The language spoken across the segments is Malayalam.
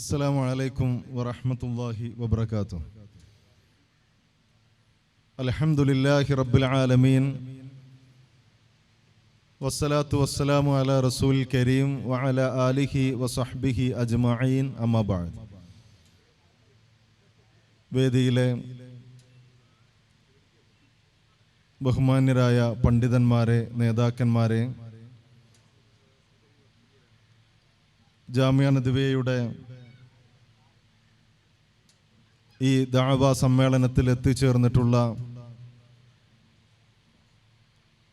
അസ്സാം വലൈക്കും വറഹമത്തല്ലാഹി വബർക്കാത്തു അലഹമുല്ലാഹി റബ്ബുൽ ആലമീൻ. വസ്സലാത്തു വസ്സലാമു അല റസൂൽ കരീം വഅല ആലിഹി വസഹ്ബിഹി അജ്മഈൻ. അമ്മബാദ് വേദിയിലെ ബഹുമാന്യരായ പണ്ഡിതന്മാരെ നേതാക്കന്മാരെ ജാമ്യാനദ്വയുടെ ഈ ദാവ സമ്മേളനത്തിൽ എത്തിച്ചേർന്നിട്ടുള്ള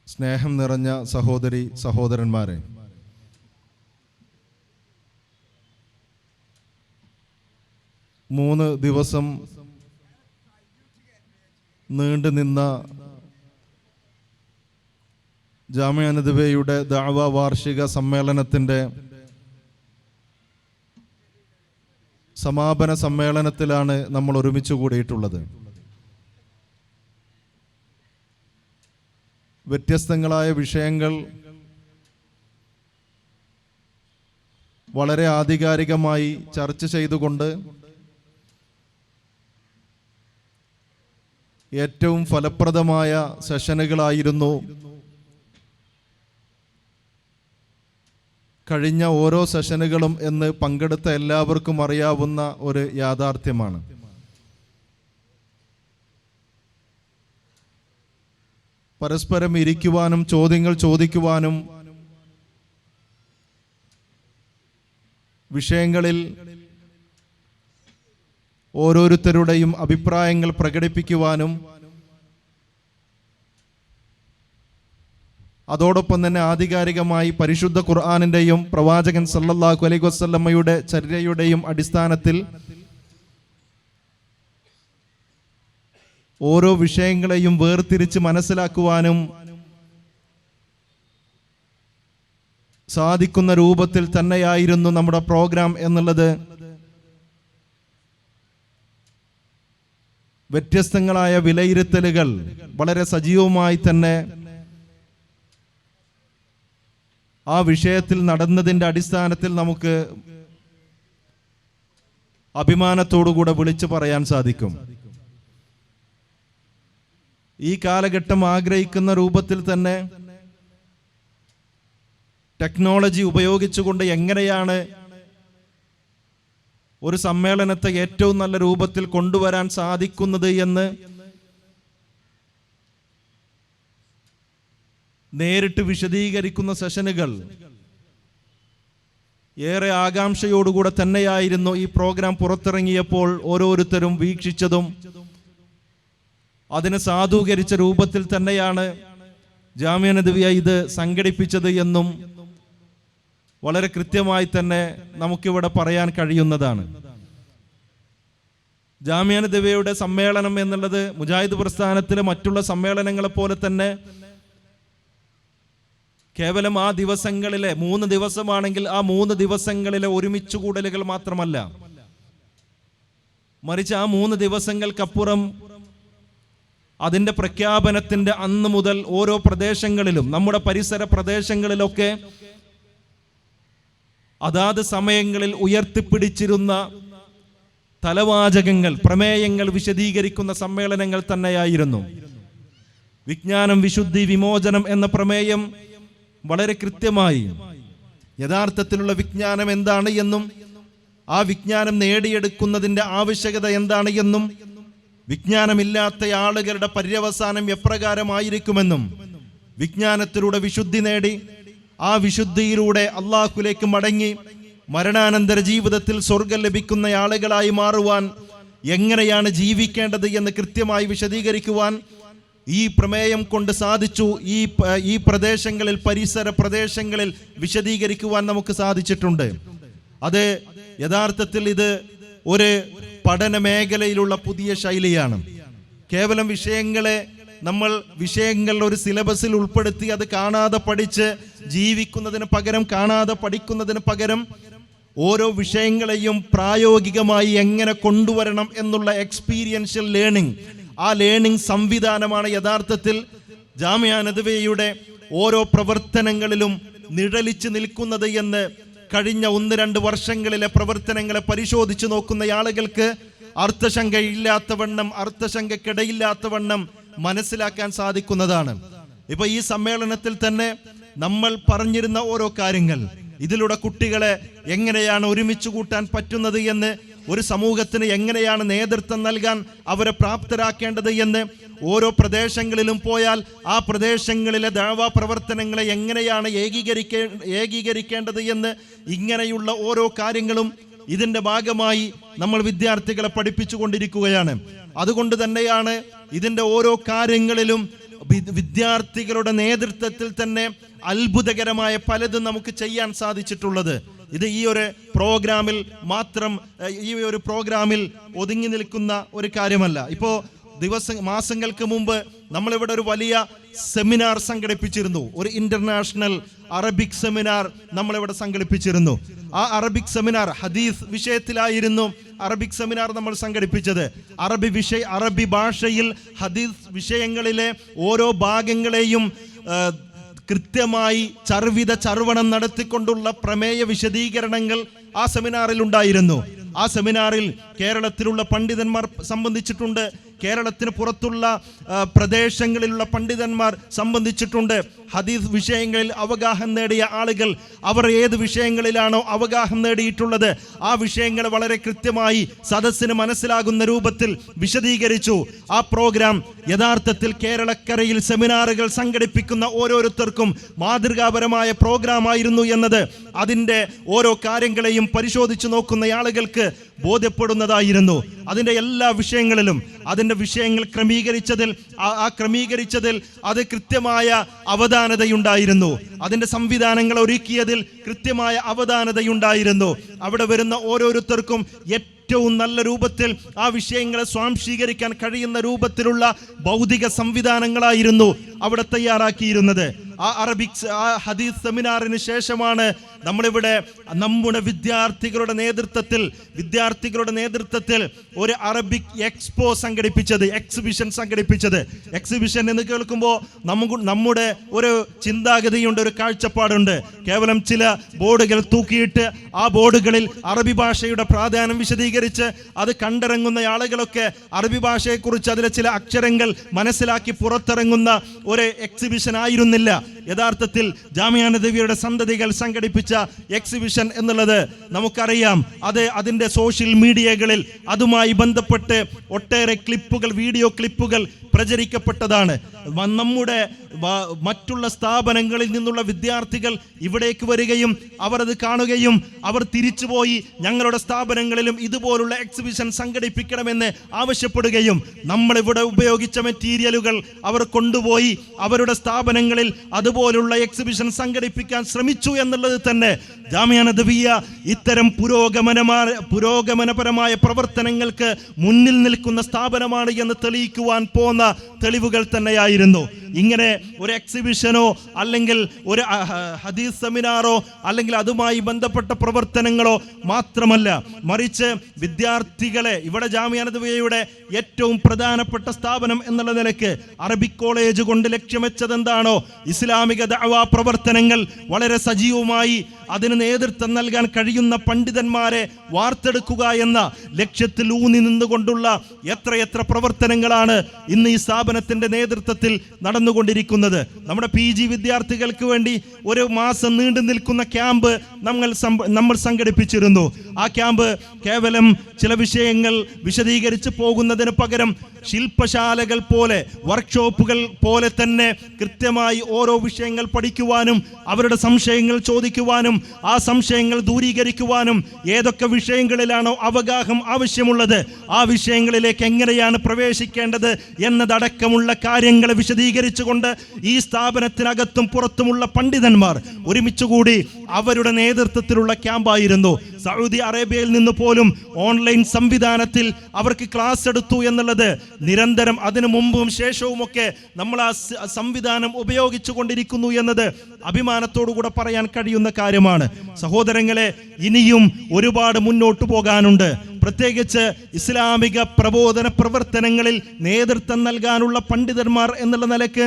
സ്നേഹം നിറഞ്ഞ സഹോദരി സഹോദരന്മാരെ. മൂന്ന് ദിവസം നീണ്ടു നിന്ന ജാമ്യ ദാവ വാർഷിക സമ്മേളനത്തിന്റെ സമാപന സമ്മേളനത്തിലാണ് നമ്മൾ ഒരുമിച്ച് കൂടിയിട്ടുള്ളത്. വ്യത്യസ്തങ്ങളായ വിഷയങ്ങൾ വളരെ ആധികാരികമായി ചർച്ച ചെയ്തുകൊണ്ട് ഏറ്റവും ഫലപ്രദമായ സെഷനുകളായിരുന്നു കഴിഞ്ഞ ഓരോ സെഷനുകളും എന്ന് പങ്കെടുത്ത എല്ലാവർക്കും അറിയാവുന്ന ഒരു യാഥാർത്ഥ്യമാണ്. പരസ്പരം ഇരിക്കുവാനും ചോദ്യങ്ങൾ ചോദിക്കുവാനും വിഷയങ്ങളിൽ ഓരോരുത്തരുടെയും അഭിപ്രായങ്ങൾ പ്രകടിപ്പിക്കുവാനും അതോടൊപ്പം തന്നെ ആധികാരികമായി പരിശുദ്ധ ഖുർആാനിന്റെയും പ്രവാചകൻ സല്ലല്ലാഹു അലൈഹി വസ്ല്ലമ്മയുടെ ചര്യയുടെയും അടിസ്ഥാനത്തിൽ ഓരോ വിഷയങ്ങളെയും വേർതിരിച്ച് മനസ്സിലാക്കുവാനും സാധിക്കുന്ന രൂപത്തിൽ തന്നെയായിരുന്നു നമ്മുടെ പ്രോഗ്രാം എന്നുള്ളത്. വ്യത്യസ്തങ്ങളായ വിലയിരുത്തലുകൾ വളരെ സജീവമായി തന്നെ ആ വിഷയത്തിൽ നടന്നതിന്റെ അടിസ്ഥാനത്തിൽ നമുക്ക് അഭിമാനത്തോടുകൂടെ വിളിച്ചു പറയാൻ സാധിക്കും. ഈ കാലഘട്ടം ആഗ്രഹിക്കുന്ന രൂപത്തിൽ തന്നെ ടെക്നോളജി ഉപയോഗിച്ചുകൊണ്ട് എങ്ങനെയാണ് ഒരു സമ്മേളനത്തെ ഏറ്റവും നല്ല രൂപത്തിൽ കൊണ്ടുവരാൻ സാധിക്കുന്നത് എന്ന് നേരിട്ട് വിശദീകരിക്കുന്ന സെഷനുകൾ. ഏറെ ആകാംക്ഷയോടുകൂടെ തന്നെയായിരുന്നു ഈ പ്രോഗ്രാം പുറത്തിറങ്ങിയപ്പോൾ ഓരോരുത്തരും വീക്ഷിച്ചതും. അതിനെ സാധൂകരിച്ച രൂപത്തിൽ തന്നെയാണ് ജാമ്യ നദവിയ ഇത് സംഘടിപ്പിച്ചത് എന്നും വളരെ കൃത്യമായി തന്നെ നമുക്കിവിടെ പറയാൻ കഴിയുന്നതാണ്. ജാമ്യ സമ്മേളനം എന്നുള്ളത് മുജാഹിദ് പ്രസ്ഥാനത്തിലെ മറ്റുള്ള സമ്മേളനങ്ങളെ പോലെ തന്നെ കേവലം ആ ദിവസങ്ങളിലെ മൂന്ന് ദിവസമാണെങ്കിൽ ആ മൂന്ന് ദിവസങ്ങളിലെ ഒരുമിച്ച് കൂടലുകൾ മാത്രമല്ല. മറിച്ച് ആ മൂന്ന് ദിവസങ്ങൾക്കപ്പുറം അതിന്റെ പ്രഖ്യാപനത്തിന്റെ അന്ന് മുതൽ ഓരോ പ്രദേശങ്ങളിലും നമ്മുടെ പരിസര പ്രദേശങ്ങളിലൊക്കെ അതാത് സമയങ്ങളിൽ ഉയർത്തിപ്പിടിച്ചിരുന്ന തലവാചകങ്ങൾ പ്രമേയങ്ങൾ വിശദീകരിക്കുന്ന സമ്മേളനങ്ങൾ തന്നെയായിരുന്നു. വിജ്ഞാനം വിശുദ്ധി വിമോചനം എന്ന പ്രമേയം വളരെ കൃത്യമായി യഥാർത്ഥത്തിലുള്ള വിജ്ഞാനം എന്താണ് എന്നും ആ വിജ്ഞാനം നേടിയെടുക്കുന്നതിന്റെ ആവശ്യകത എന്താണ് എന്നും വിജ്ഞാനമില്ലാത്ത ആളുകളുടെ പര്യവസാനം എപ്രകാരമായിരിക്കുമെന്നും വിജ്ഞാനത്തിലൂടെ വിശുദ്ധി നേടി ആ വിശുദ്ധിയിലൂടെ അള്ളാഹുലേക്ക് മടങ്ങി മരണാനന്തര ജീവിതത്തിൽ സ്വർഗം ലഭിക്കുന്ന ആളുകളായി മാറുവാൻ എങ്ങനെയാണ് ജീവിക്കേണ്ടത് എന്ന് കൃത്യമായി വിശദീകരിക്കുവാൻ ഈ പ്രമേയം കൊണ്ട് സാധിച്ചു. ഈ ഈ പ്രദേശങ്ങളിൽ പരിസര പ്രദേശങ്ങളിൽ വിശദീകരിക്കുവാൻ നമുക്ക് സാധിച്ചിട്ടുണ്ട്. അത് യഥാർത്ഥത്തിൽ ഇത് ഒരു പഠന മേഖലയിലുള്ള പുതിയ ശൈലിയാണ്. കേവലം വിഷയങ്ങളെ നമ്മൾ വിഷയങ്ങളുടെ ഒരു സിലബസിൽ ഉൾപ്പെടുത്തി അത് കാണാതെ പഠിച്ച് ജീവിക്കുന്നതിന് പകരം കാണാതെ പഠിക്കുന്നതിന് പകരം ഓരോ വിഷയങ്ങളെയും പ്രായോഗികമായി എങ്ങനെ കൊണ്ടുവരണം എന്നുള്ള എക്സ്പീരിയൻഷ്യൽ ലേണിംഗ് ആ ലേണിംഗ് സംവിധാനമാണ് യഥാർത്ഥത്തിൽ ജാമ്യ നദവയുടെ ഓരോ പ്രവർത്തനങ്ങളിലും നിഴലിച്ചു നിൽക്കുന്നത് എന്ന് കഴിഞ്ഞ ഒന്ന് രണ്ട് വർഷങ്ങളിലെ പ്രവർത്തനങ്ങളെ പരിശോധിച്ചു നോക്കുന്ന ആളുകൾക്ക് അർത്ഥശങ്കയില്ലാത്തവണ്ണം അർത്ഥശങ്കക്കിടയില്ലാത്തവണ്ണം മനസ്സിലാക്കാൻ സാധിക്കുന്നതാണ്. ഇപ്പൊ ഈ സമ്മേളനത്തിൽ തന്നെ നമ്മൾ പറഞ്ഞിരുന്ന ഓരോ കാര്യങ്ങൾ ഇതിലൂടെ കുട്ടികളെ എങ്ങനെയാണ് ഒരുമിച്ച് കൂട്ടാൻ പറ്റുന്നത് എന്ന് ഒരു സമൂഹത്തിന് എങ്ങനെയാണ് നേതൃത്വം നൽകാൻ അവരെ പ്രാപ്തരാക്കേണ്ടത് എന്ന് ഓരോ പ്രദേശങ്ങളിലും പോയാൽ ആ പ്രദേശങ്ങളിലെ ദാവാ പ്രവർത്തനങ്ങളെ എങ്ങനെയാണ് ഏകീകരിക്കേ ഏകീകരിക്കേണ്ടത് എന്ന് ഇങ്ങനെയുള്ള ഓരോ കാര്യങ്ങളും ഇതിന്റെ ഭാഗമായി നമ്മൾ വിദ്യാർത്ഥികളെ പഠിപ്പിച്ചു കൊണ്ടിരിക്കുകയാണ് അതുകൊണ്ട് തന്നെയാണ് ഇതിന്റെ ഓരോ കാര്യങ്ങളിലും വിദ്യാർത്ഥികളുടെ നേതൃത്വത്തിൽ തന്നെ അത്ഭുതകരമായ പലതും നമുക്ക് ചെയ്യാൻ സാധിച്ചിട്ടുള്ളത്. ഇത് ഈ ഒരു പ്രോഗ്രാമിൽ മാത്രം ഈ ഒരു പ്രോഗ്രാമിൽ ഒതുങ്ങി നിൽക്കുന്ന ഒരു കാര്യമല്ല. ഇപ്പോ ദിവസ മാസങ്ങൾക്ക് മുമ്പ് നമ്മളിവിടെ ഒരു വലിയ സെമിനാർ സംഘടിപ്പിച്ചിരുന്നു. ഒരു ഇന്റർനാഷണൽ അറബിക് സെമിനാർ നമ്മളിവിടെ സംഘടിപ്പിച്ചിരുന്നു. ആ അറബിക് സെമിനാർ ഹദീസ് വിഷയത്തിലായിരുന്നു അറബിക് സെമിനാർ നമ്മൾ സംഘടിപ്പിച്ചത്. അറബി വിഷയ അറബി ഭാഷയിൽ ഹദീസ് വിഷയങ്ങളിലെ ഓരോ ഭാഗങ്ങളെയും കൃത്യമായി ചർവിത ചർവണം നടത്തിക്കൊണ്ടുള്ള പ്രമേയ വിശദീകരണങ്ങൾ ആ സെമിനാറിൽ ഉണ്ടായിരുന്നു. ആ സെമിനാറിൽ കേരളത്തിലുള്ള പണ്ഡിതന്മാർ സംബന്ധിച്ചിട്ടുണ്ട്. കേരളത്തിന് പുറത്തുള്ള പ്രദേശങ്ങളിലുള്ള പണ്ഡിതന്മാർ സംബന്ധിച്ചിട്ടുണ്ട്. ഹദീസ് വിഷയങ്ങളിൽ അവഗാഹം നേടിയ ആളുകൾ അവർ ഏത് വിഷയങ്ങളിലാണോ അവഗാഹം നേടിയിട്ടുള്ളത് ആ വിഷയങ്ങൾ വളരെ കൃത്യമായി സദസ്സിന് മനസ്സിലാകുന്ന രൂപത്തിൽ വിശദീകരിച്ചു. ആ പ്രോഗ്രാം യഥാർത്ഥത്തിൽ കേരളക്കരയിൽ സെമിനാറുകൾ സംഘടിപ്പിക്കുന്ന ഓരോരുത്തർക്കും മാതൃകാപരമായ പ്രോഗ്രാം ആയിരുന്നു എന്നത് അതിന്റെ ഓരോ കാര്യങ്ങളെയും പരിശോധിച്ചു നോക്കുന്ന ആളുകൾക്ക് ബോധ്യപ്പെടുന്നതായിരുന്നു. അതിന്റെ എല്ലാ വിഷയങ്ങളിലും അതിന്റെ വിഷയങ്ങൾ ക്രമീകരിച്ചതിൽ ആ ക്രമീകരിച്ചതിൽ അത് കൃത്യമായ അവധാനതയുണ്ടായിരുന്നു. അതിന്റെ സംവിധാനങ്ങൾ ഒരുക്കിയതിൽ കൃത്യമായ അവധാനതയുണ്ടായിരുന്നു. അവിടെ വരുന്ന ഓരോരുത്തർക്കും ഏറ്റവും നല്ല രൂപത്തിൽ ആ വിഷയങ്ങളെ സ്വാംശീകരിക്കാൻ കഴിയുന്ന രൂപത്തിലുള്ള ഭൗതിക സംവിധാനങ്ങളായിരുന്നു അവിടെ തയ്യാറാക്കിയിരുന്നത്. ആ അറബിക് ആ ഹദീസ് സെമിനാറിന് ശേഷമാണ് നമ്മളിവിടെ നമ്മുടെ വിദ്യാർത്ഥികളുടെ നേതൃത്വത്തിൽ വിദ്യാർത്ഥികളുടെ നേതൃത്വത്തിൽ ഒരു അറബിക് എക്സ്പോ സംഘടിപ്പിച്ചത് എക്സിബിഷൻ സംഘടിപ്പിച്ചത്. എക്സിബിഷൻ എന്ന് കേൾക്കുമ്പോൾ നമുക്ക് നമ്മുടെ ഒരു ചിന്താഗതിയുണ്ട് ഒരു കാഴ്ചപ്പാടുണ്ട്. കേവലം ചില ബോർഡുകൾ തൂക്കിയിട്ട് ആ ബോർഡുകളിൽ അറബി ഭാഷയുടെ പ്രാധാന്യം വിശദീകരിച്ച് അത് കണ്ടിറങ്ങുന്ന ആളുകളൊക്കെ അറബി ഭാഷയെക്കുറിച്ച് അതിലെ ചില അക്ഷരങ്ങൾ മനസ്സിലാക്കി പുറത്തിറങ്ങുന്ന ഒരു എക്സിബിഷൻ ആയിരുന്നില്ല. യഥാർത്ഥത്തിൽ ജാമ്യാനദേവിയുടെ സന്തതികൾ സംഘടിപ്പിച്ച എക്സിബിഷൻ എന്നുള്ളത് നമുക്കറിയാം. അത് അതിന്റെ സോഷ്യൽ മീഡിയകളിൽ അതുമായി ബന്ധപ്പെട്ട് ഒട്ടേറെ ക്ലിപ്പുകൾ വീഡിയോ ക്ലിപ്പുകൾ പ്രചരിക്കപ്പെട്ടതാണ്. നമ്മുടെ മറ്റുള്ള സ്ഥാപനങ്ങളിൽ നിന്നുള്ള വിദ്യാർത്ഥികൾ ഇവിടേക്ക് വരികയും അവർ അത് കാണുകയും അവർ തിരിച്ചുപോയി ഞങ്ങളുടെ സ്ഥാപനങ്ങളിലും ഇതുപോലുള്ള എക്സിബിഷൻ സംഘടിപ്പിക്കണമെന്ന് ആവശ്യപ്പെടുകയും നമ്മളിവിടെ ഉപയോഗിച്ച മെറ്റീരിയലുകൾ അവർ കൊണ്ടുപോയി അവരുടെ സ്ഥാപനങ്ങളിൽ അതുപോലുള്ള എക്സിബിഷൻ സംഘടിപ്പിക്കാൻ ശ്രമിച്ചു എന്നുള്ളത് തന്നെ തന്നെ ജാമ്യാനദവിയ ഇത്തരം പുരോഗമനമായ പുരോഗമനപരമായ പ്രവർത്തനങ്ങൾക്ക് മുന്നിൽ നിൽക്കുന്ന സ്ഥാപനമാണ് എന്ന് തെളിയിക്കുവാൻ പോന്ന തെളിവുകൾ തന്നെയായിരുന്നു. ഇങ്ങനെ ഒരു എക്സിബിഷനോ അല്ലെങ്കിൽ ഒരു ഹദീസ് സെമിനാറോ അല്ലെങ്കിൽ അതുമായി ബന്ധപ്പെട്ട പ്രവർത്തനങ്ങളോ മാത്രമല്ല മറിച്ച് വിദ്യാർത്ഥികളെ ഇവിടെ ജാമ്യാനദവിയയുടെ ഏറ്റവും പ്രധാനപ്പെട്ട സ്ഥാപനം എന്നുള്ള നിലയ്ക്ക് അറബിക് കോളേജ് കൊണ്ട് ലക്ഷ്യം വെച്ചത് എന്താണോ ഇസ്ലാമിക ദഅവാ പ്രവർത്തനങ്ങൾ വളരെ സജീവമായി അതിന് നേതൃത്വം നൽകാൻ കഴിയുന്ന പണ്ഡിതന്മാരെ വാർത്തെടുക്കുക എന്ന ലക്ഷ്യത്തിൽ ഊന്നി നിന്നുകൊണ്ടുള്ള എത്രയെത്ര പ്രവർത്തനങ്ങളാണ് ഇന്ന് ഈ സ്ഥാപനത്തിന്റെ നേതൃത്വത്തിൽ നടന്നുകൊണ്ടിരിക്കുന്നത്. നമ്മുടെ പി ജി വിദ്യാർത്ഥികൾക്ക് വേണ്ടി ഒരു മാസം നീണ്ടു നിൽക്കുന്ന ക്യാമ്പ് നമ്മൾ നമ്മൾ സംഘടിപ്പിച്ചിരുന്നു. ആ ക്യാമ്പ് കേവലം ചില വിഷയങ്ങൾ വിശദീകരിച്ച് പോകുന്നതിന് പകരം ശില്പശാലകൾ പോലെ വർക്ക്ഷോപ്പുകൾ പോലെ തന്നെ കൃത്യമായി ഓരോ വിഷയങ്ങൾ പഠിക്കുവാനും അവരുടെ സംശയങ്ങൾ ചോദിക്കുവാനും ആ സംശയങ്ങൾ ദൂരീകരിക്കുവാനും ഏതൊക്കെ വിഷയങ്ങളിലാണോ അവഗാഹം ആവശ്യമുള്ളത് ആ വിഷയങ്ങളിലേക്ക് എങ്ങനെയാണ് പ്രവേശിക്കേണ്ടത് എന്നതടക്കമുള്ള കാര്യങ്ങൾ വിശദീകരിച്ചുകൊണ്ട് ഈ സ്ഥാപനത്തിനകത്തും പുറത്തുമുള്ള പണ്ഡിതന്മാർ ഒരുമിച്ചുകൂടി അവരുടെ നേതൃത്വത്തിലുള്ള ക്യാമ്പായിരുന്നു. സൗദി അറേബ്യയിൽ നിന്ന് പോലും ഓൺലൈൻ സംവിധാനത്തിൽ അവർക്ക് ക്ലാസ് എടുത്തു എന്നുള്ളത് നിരന്തരം അതിനു മുമ്പും ശേഷവുമൊക്കെ നമ്മൾ ആ സംവിധാനം ഉപയോഗിച്ചു കൊണ്ടിരിക്കുന്നു എന്നത് അഭിമാനത്തോടുകൂടെ പറയാൻ കഴിയുന്ന കാര്യമാണ്. സഹോദരങ്ങളെ ഇനിയും ഒരുപാട് മുന്നോട്ട് പോകാനുണ്ട്. പ്രത്യേകിച്ച് ഇസ്ലാമിക പ്രബോധന പ്രവർത്തനങ്ങളിൽ നേതൃത്വം നൽകാനുള്ള പണ്ഡിതന്മാർ എന്നുള്ള നിലയ്ക്ക്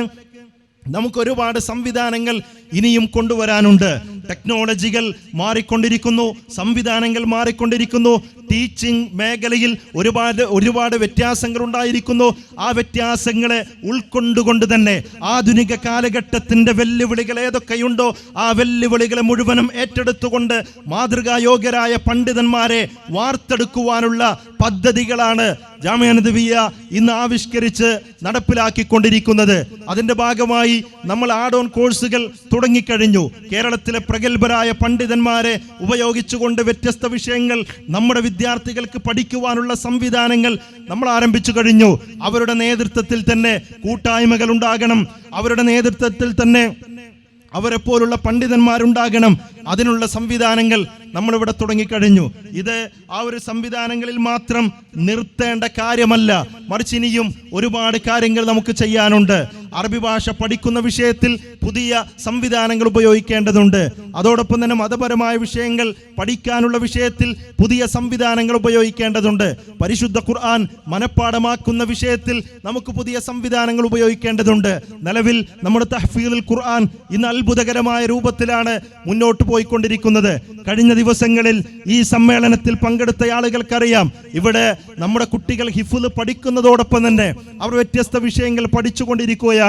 നമുക്ക് ഒരുപാട് സംവിധാനങ്ങൾ ഇനിയും കൊണ്ടുവരാനുണ്ട്. ടെക്നോളജികൾ മാറിക്കൊണ്ടിരിക്കുന്നു സംവിധാനങ്ങൾ മാറിക്കൊണ്ടിരിക്കുന്നു ടീച്ചിങ് മേഖലയിൽ ഒരുപാട് ഒരുപാട് വ്യത്യാസങ്ങൾ ഉണ്ടായിരിക്കുന്നു ആ വ്യത്യാസങ്ങളെ ഉൾക്കൊണ്ടുകൊണ്ട് തന്നെ ആധുനിക കാലഘട്ടത്തിന്റെ വെല്ലുവിളികൾ ഏതൊക്കെയുണ്ടോ ആ വെല്ലുവിളികളെ മുഴുവനും ഏറ്റെടുത്തുകൊണ്ട് മാതൃകായോഗ്യരായ പണ്ഡിതന്മാരെ വാർത്തെടുക്കുവാനുള്ള പദ്ധതികളാണ് ജാമ്യാനദവിയ ഇന്ന് ആവിഷ്കരിച്ച് നടപ്പിലാക്കിക്കൊണ്ടിരിക്കുന്നത്. അതിന്റെ ഭാഗമായി നമ്മൾ ആഡ് ഓൺ കോഴ്സുകൾ തുടങ്ങിക്കഴിഞ്ഞു. കേരളത്തിലെ പ്രഗത്ഭരായ പണ്ഡിതന്മാരെ ഉപയോഗിച്ചുകൊണ്ട് വ്യത്യസ്ത വിഷയങ്ങൾ നമ്മുടെ വിദ്യാർത്ഥികൾക്ക് പഠിക്കുവാനുള്ള സംവിധാനങ്ങൾ നമ്മൾ ആരംഭിച്ചു കഴിഞ്ഞു. അവരുടെ നേതൃത്വത്തിൽ തന്നെ കൂട്ടായ്മകൾ ഉണ്ടാകണം. അവരുടെ നേതൃത്വത്തിൽ തന്നെ അവരെ പോലുള്ള പണ്ഡിതന്മാരുണ്ടാകണം. അതിനുള്ള സംവിധാനങ്ങൾ നമ്മളിവിടെ തുടങ്ങിക്കഴിഞ്ഞു. ഇത് ആ ഒരു സംവിധാനങ്ങളിൽ മാത്രം നിർത്തേണ്ട കാര്യമല്ല. മറിച്ച് ഇനിയും ഒരുപാട് കാര്യങ്ങൾ നമുക്ക് ചെയ്യാനുണ്ട്. അറബി ഭാഷ പഠിക്കുന്ന വിഷയത്തിൽ പുതിയ സംവിധാനങ്ങൾ ഉപയോഗിക്കേണ്ടതുണ്ട്. അതോടൊപ്പം തന്നെ മതപരമായ വിഷയങ്ങൾ പഠിക്കാനുള്ള വിഷയത്തിൽ പുതിയ സംവിധാനങ്ങൾ ഉപയോഗിക്കേണ്ടതുണ്ട്. പരിശുദ്ധ ഖുർആൻ മനഃപ്പാടമാക്കുന്ന വിഷയത്തിൽ നമുക്ക് പുതിയ സംവിധാനങ്ങൾ ഉപയോഗിക്കേണ്ടതുണ്ട്. നിലവിൽ നമ്മുടെ തഹ്ഫീദുൽ ഖുർആൻ ഇന്ന് അത്ഭുതകരമായ രൂപത്തിലാണ് മുന്നോട്ട് പോയിക്കൊണ്ടിരിക്കുന്നത്. കഴിഞ്ഞ ദിവസങ്ങളിൽ ഈ സമ്മേളനത്തിൽ പങ്കെടുത്ത ആളുകൾക്കറിയാം ഇവിടെ നമ്മുടെ കുട്ടികൾ ഹിഫുദ് പഠിക്കുന്നതോടൊപ്പം തന്നെ അവർ വ്യത്യസ്ത വിഷയങ്ങൾ പഠിച്ചുകൊണ്ടിരിക്കുകയാണ്.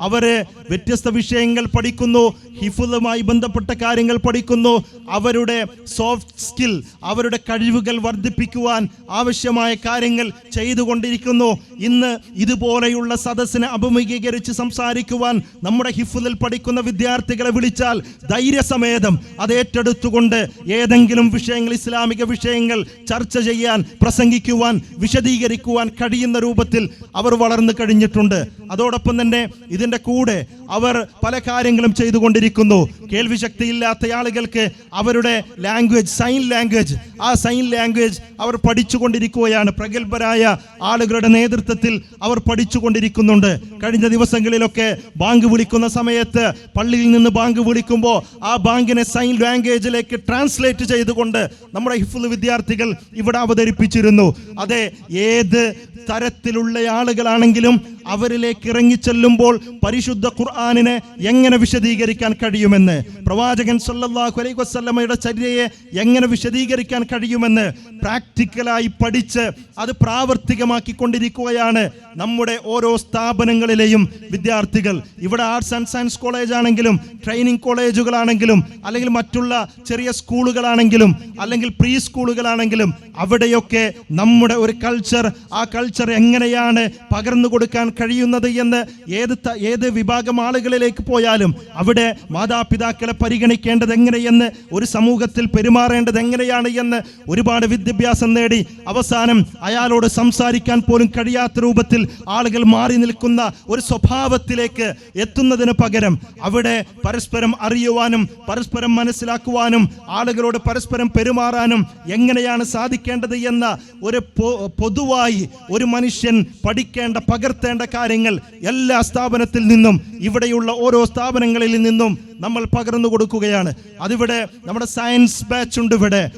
അവർ വ്യത്യസ്ത വിഷയങ്ങൾ പഠിക്കുന്നു ഹിഫുലുമായി ബന്ധപ്പെട്ട കാര്യങ്ങൾ പഠിക്കുന്നു. അവരുടെ സോഫ്റ്റ് സ്കിൽ അവരുടെ കഴിവുകൾ വർദ്ധിപ്പിക്കുവാൻ ആവശ്യമായ കാര്യങ്ങൾ ചെയ്തുകൊണ്ടിരിക്കുന്നു. ഇന്ന് ഇതുപോലെയുള്ള സദസ്സിനെ അഭിമുഖീകരിച്ച് സംസാരിക്കുവാൻ നമ്മുടെ ഹിഫുലിൽ പഠിക്കുന്ന വിദ്യാർത്ഥികളെ വിളിച്ചാൽ ധൈര്യസമേതം അത് ഏറ്റെടുത്തുകൊണ്ട് ഏതെങ്കിലും വിഷയങ്ങൾ ഇസ്ലാമിക വിഷയങ്ങൾ ചർച്ച ചെയ്യാൻ പ്രസംഗിക്കുവാൻ വിശദീകരിക്കുവാൻ കഴിയുന്ന രൂപത്തിൽ അവർ വളർന്നു കഴിഞ്ഞിട്ടുണ്ട്. അതോടൊപ്പം തന്നെ ഇതിന്റെ കൂടെ അവർ പല കാര്യങ്ങളും ചെയ്തുകൊണ്ടിരിക്കുന്നു. കേൾവി ശക്തിയില്ലാത്ത ആളുകൾക്ക് അവരുടെ ലാംഗ്വേജ് സൈൻ ലാംഗ്വേജ് ആ സൈൻ ലാംഗ്വേജ് അവർ പഠിച്ചുകൊണ്ടിരിക്കുകയാണ്. പ്രഗത്ഭരായ ആളുകളുടെ നേതൃത്വത്തിൽ അവർ പഠിച്ചുകൊണ്ടിരിക്കുന്നുണ്ട്. കഴിഞ്ഞ ദിവസങ്ങളിലൊക്കെ ബാങ്ക് വിളിക്കുന്ന സമയത്ത് പള്ളിയിൽ നിന്ന് ബാങ്ക് വിളിക്കുമ്പോൾ ആ ബാങ്കിനെ സൈൻ ലാംഗ്വേജിലേക്ക് ട്രാൻസ്ലേറ്റ് ചെയ്തുകൊണ്ട് നമ്മുടെ ഹിഫുൽ വിദ്യാർത്ഥികൾ ഇവിടെ അവതരിപ്പിച്ചിരുന്നു. അതെ ഏത് തരത്തിലുള്ള ആളുകളാണെങ്കിലും അവരിലേക്ക് ഇറങ്ങിച്ചെല്ലുമ്പോൾ പരിശുദ്ധ ഖുർആാനിനെ എങ്ങനെ വിശദീകരിക്കാൻ കഴിയുമെന്ന്? പ്രവാചകൻ സല്ലാഹു അലൈഹി വസ്ലമയുടെ ചര്യയെ എങ്ങനെ വിശദീകരിക്കാൻ കഴിയുമെന്ന് പ്രാക്ടിക്കലായി പഠിച്ച് അത് പ്രാവർത്തികമാക്കിക്കൊണ്ടിരിക്കുകയാണ് നമ്മുടെ ഓരോ സ്ഥാപനങ്ങളിലെയും വിദ്യാർത്ഥികൾ. ഇവിടെ ആർട്സ് ആൻഡ് സയൻസ് കോളേജ് ആണെങ്കിലും ട്രെയിനിങ് കോളേജുകളാണെങ്കിലും അല്ലെങ്കിൽ മറ്റുള്ള ചെറിയ സ്കൂളുകളാണെങ്കിലും അല്ലെങ്കിൽ പ്രീ സ്കൂളുകളാണെങ്കിലും അവിടെയൊക്കെ നമ്മുടെ ഒരു കൾച്ചർ ആ കൾച്ചർ എങ്ങനെയാണ് പകർന്നു കൊടുക്കാൻ കഴിയുന്നത് എന്ന് ഏത് ഏത് വിഭാഗം ആളുകളിലേക്ക് പോയാലും അവിടെ മാതാപിതാക്കളെ പരിഗണിക്കേണ്ടത് എങ്ങനെയെന്ന് ഒരു സമൂഹത്തിൽ പെരുമാറേണ്ടത് എങ്ങനെയാണ് എന്ന് ഒരുപാട് വിദ്യാഭ്യാസം നേടി അവസാനം അയാളോട് സംസാരിക്കാൻ പോലും കഴിയാത്ത രൂപത്തിൽ ആളുകൾ മാറി നിൽക്കുന്ന ഒരു സ്വഭാവത്തിലേക്ക് എത്തുന്നതിന് പകരം അവിടെ പരസ്പരം അറിയുവാനും പരസ്പരം മനസ്സിലാക്കുവാനും ആളുകളോട് പരസ്പരം പെരുമാറാനും എങ്ങനെയാണ് സാധിക്കേണ്ടത് എന്ന ഒരു പൊതുവായി ഒരു മനുഷ്യൻ പഠിക്കേണ്ട പകർത്തേണ്ട കാര്യങ്ങൾ എല്ലാ സ്ഥാപനത്തിൽ നിന്നും ഇവിടെയുള്ള ഓരോ സ്ഥാപനങ്ങളിൽ നിന്നും നമ്മൾ പകർന്നു കൊടുക്കുകയാണ്. അതിവിടെ നമ്മുടെ സയൻസ് ബാച്ച് ഉണ്ട് ഇവിടെ.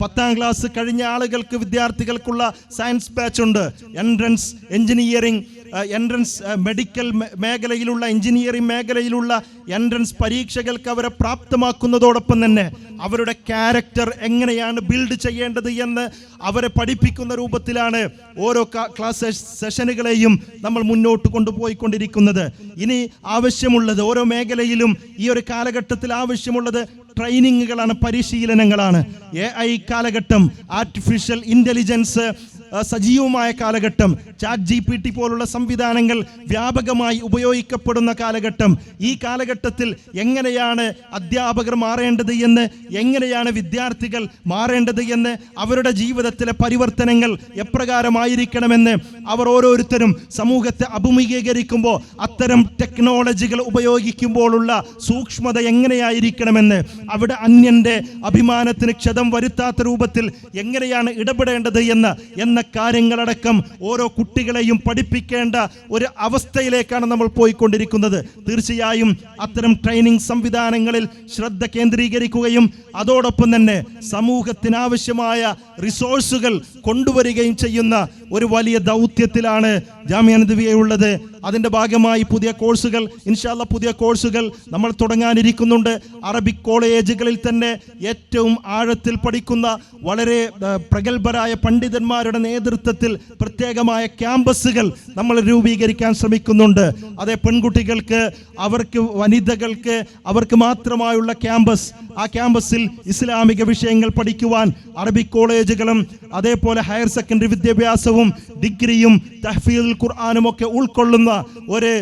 പത്താം ക്ലാസ് കഴിഞ്ഞ ആളുകൾക്ക് വിദ്യാർത്ഥികൾക്കുള്ള സയൻസ് ബാച്ച് ഉണ്ട്. എൻട്രൻസ് എഞ്ചിനീയറിംഗ് എൻട്രൻസ് മെഡിക്കൽ മേഖലയിലുള്ള എഞ്ചിനീയറിംഗ് മേഖലയിലുള്ള എൻട്രൻസ് പരീക്ഷകൾക്ക് അവരെ പ്രാപ്തമാക്കുന്നതോടൊപ്പം തന്നെ അവരുടെ ക്യാരക്ടർ എങ്ങനെയാണ് ബിൽഡ് ചെയ്യേണ്ടത് എന്ന് അവരെ പഠിപ്പിക്കുന്ന രൂപത്തിലാണ് ഓരോ ക്ലാസ് സെഷ- സെഷനുകളെയും നമ്മൾ മുന്നോട്ട് കൊണ്ടുപോയിക്കൊണ്ടിരിക്കുന്നത്. ഇനി ആവശ്യമുള്ളത് ഓരോ മേഖലയിലും ഈ ഒരു കാലഘട്ടത്തിൽ ആവശ്യമുള്ളത് ട്രെയിനിങ്ങുകളാണ് പരിശീലനങ്ങളാണ്. എ ഐ കാലഘട്ടം ആർട്ടിഫിഷ്യൽ ഇന്റലിജൻസ് സജീവമായ കാലഘട്ടം. ചാറ്റ് ജി പി ടി പോലുള്ള സംവിധാനങ്ങൾ വ്യാപകമായി ഉപയോഗിക്കപ്പെടുന്ന കാലഘട്ടം. ഈ കാലഘട്ടത്തിൽ എങ്ങനെയാണ് അധ്യാപകർ മാറേണ്ടത് എന്ന് എങ്ങനെയാണ് വിദ്യാർത്ഥികൾ മാറേണ്ടത് എന്ന് അവരുടെ ജീവിതത്തിലെ പരിവർത്തനങ്ങൾ എപ്രകാരമായിരിക്കണമെന്ന് അവർ ഓരോരുത്തരും സമൂഹത്തെ അഭിമുഖീകരിക്കുമ്പോൾ അത്തരം ടെക്നോളജികൾ ഉപയോഗിക്കുമ്പോഴുള്ള സൂക്ഷ്മത എങ്ങനെയായിരിക്കണമെന്ന് അവിടെ അന്യന്റെ അഭിമാനത്തിന് ക്ഷതം വരുത്താത്ത രൂപത്തിൽ എങ്ങനെയാണ് ഇടപെടേണ്ടത് എന്ന് എന്ന കാര്യങ്ങളടക്കം ഓരോ കുട്ടികളെയും പഠിപ്പിക്കേണ്ട ഒരു അവസ്ഥയിലേക്കാണ് നമ്മൾ പോയിക്കൊണ്ടിരിക്കുന്നത്. തീർച്ചയായും അത്തരം ട്രെയിനിങ് സംവിധാനങ്ങളിൽ ശ്രദ്ധ കേന്ദ്രീകരിക്കുകയും അതോടൊപ്പം തന്നെ സമൂഹത്തിനാവശ്യമായ റിസോഴ്സുകൾ കൊണ്ടുവരികയും ചെയ്യുന്ന ഒരു വലിയ ദൗത്യത്തിലാണ് ജാമ്യ ഉള്ളത് അതിന്റെ ഭാഗമായി പുതിയ കോഴ്സുകൾ ഇൻഷാല്ല പുതിയ കോഴ്സുകൾ നമ്മൾ തുടങ്ങാനിരിക്കുന്നുണ്ട്. അറബിക് കോളേജുകളിൽ തന്നെ ഏറ്റവും ആഴത്തിൽ പഠിക്കുന്ന വളരെ പ്രഗത്ഭരായ പണ്ഡിതന്മാരുടെ നേതൃത്വത്തിൽ പ്രത്യേകമായ ക്യാമ്പസുകൾ നമ്മൾ രൂപീകരിക്കാൻ ശ്രമിക്കുന്നുണ്ട്. അതേ പെൺകുട്ടികൾക്ക് അവർക്ക് വനിതകൾക്ക് അവർക്ക് മാത്രമായുള്ള ക്യാമ്പസ്. ആ ക്യാമ്പസിൽ ഇസ്ലാമിക വിഷയങ്ങൾ പഠിക്കുവാൻ അറബിക് കോളേജുകളും അതേപോലെ ഹയർ സെക്കൻഡറി വിദ്യാഭ്യാസവും ഡിഗ്രിയും തഹ്ഫീദുൽ ഖുർആാനും ഒക്കെ ഉൾക്കൊള്ളുന്ന ഒരു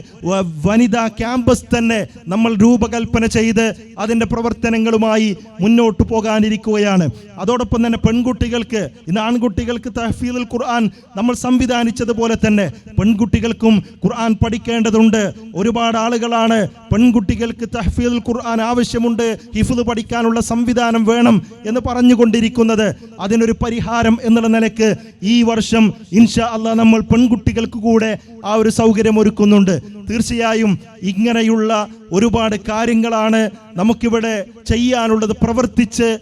വനിതാ ക്യാമ്പസ് തന്നെ നമ്മൾ രൂപകൽപ്പന ചെയ്ത് അതിന്റെ പ്രവർത്തനങ്ങളുമായി മുന്നോട്ട് പോകാനിരിക്കുകയാണ്. അതോടൊപ്പം തന്നെ പെൺകുട്ടികൾക്ക് ഇന്ന് ആൺകുട്ടികൾക്ക് തഹ്ഫീദുൽ ഖുർആൻ നമ്മൾ സംവിധാനിച്ചതുപോലെ തന്നെ പെൺകുട്ടികൾക്കും ഖുർആൻ പഠിക്കേണ്ടതുണ്ട്. ഒരുപാട് ആളുകളാണ് പെൺകുട്ടികൾക്ക് തഹ്ഫീദുൽ ഖുർആൻ ആവശ്യമുണ്ട് ഹിഫുദ് പഠിക്കാനുള്ള സംവിധാനം വേണം എന്ന് പറഞ്ഞുകൊണ്ടിരിക്കുന്നത്. അതിനൊരു പരിഹാരം എന്നുള്ള നിലയ്ക്ക് ഈ വർഷം ഇൻഷാ അള്ളാഹ് നമ്മൾ പെൺകുട്ടികൾക്ക് കൂടെ ആ ഒരു സൗകര്യം ഒരുക്കുന്നുണ്ട്. തീർച്ചയായും ഇങ്ങനെയുള്ള ഒരുപാട് കാര്യങ്ങളാണ് നമുക്കിവിടെ ചെയ്യാനുള്ളത്. പ്രവർത്തിച്ച്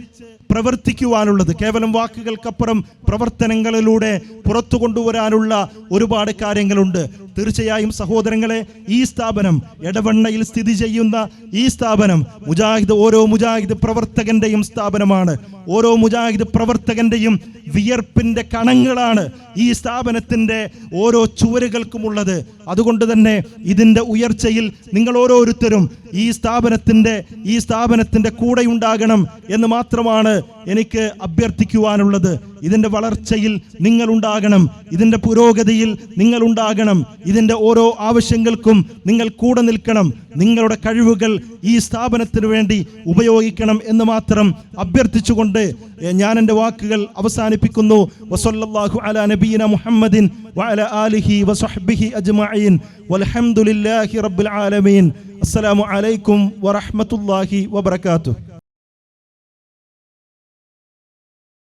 പ്രവർത്തിക്കുവാനുള്ളത്. കേവലം വാക്കുകൾക്കപ്പുറം പ്രവർത്തനങ്ങളിലൂടെ പുറത്തു കൊണ്ടുവരാനുള്ള ഒരുപാട് കാര്യങ്ങളുണ്ട്. തീർച്ചയായും സഹോദരങ്ങളെ ഈ സ്ഥാപനം എടവണ്ണയിൽ സ്ഥിതി ചെയ്യുന്ന ഈ സ്ഥാപനം മുജാഹിദ് ഓരോ മുജാഹിദ് പ്രവർത്തകന്റെയും സ്ഥാപനമാണ്. ഓരോ മുജാഹിദ് പ്രവർത്തകന്റെയും വിയർപ്പിന്റെ കണങ്ങളാണ് ഈ സ്ഥാപനത്തിന്റെ ഓരോ ചുവരുകൾക്കുമുള്ളത്. അതുകൊണ്ട് തന്നെ ഇതിന്റെ ഉയർച്ചയിൽ നിങ്ങൾ ഓരോരുത്തരും ഈ സ്ഥാപനത്തിന്റെ ഈ സ്ഥാപനത്തിന്റെ കൂടെയുണ്ടാകണം എന്ന് മാത്രമാണ് എനിക്ക് അഭ്യർത്ഥിക്കുവാനുള്ളത്. ഇതിന്റെ വളർച്ചയിൽ നിങ്ങൾ ഉണ്ടാകണം. ഇതിന്റെ പുരോഗതിയിൽ നിങ്ങൾ ഉണ്ടാകണം. ഇതിന്റെ ഓരോ ആവശ്യങ്ങൾക്കും നിങ്ങൾ കൂടെ നിൽക്കണം. നിങ്ങളുടെ കഴിവുകൾ ഈ സ്ഥാപനത്തിന് വേണ്ടി ഉപയോഗിക്കണം എന്ന് മാത്രം അഭ്യർത്ഥിച്ചുകൊണ്ട് ഞാൻ എന്റെ വാക്കുകൾ അവസാനിപ്പിക്കുന്നു. വസല്ലാഹു അല നബീന മുഹമ്മദിൻ വഅല ആലിഹി വസഹ്ബിഹി അജ്മഈൻ. വൽഹംദുലില്ലാഹി റബ്ബിൽ ആലമീൻ. അസ്സലാമു അലൈക്കും വറഹ്മത്തുള്ളാഹി വബറകാതുഹു.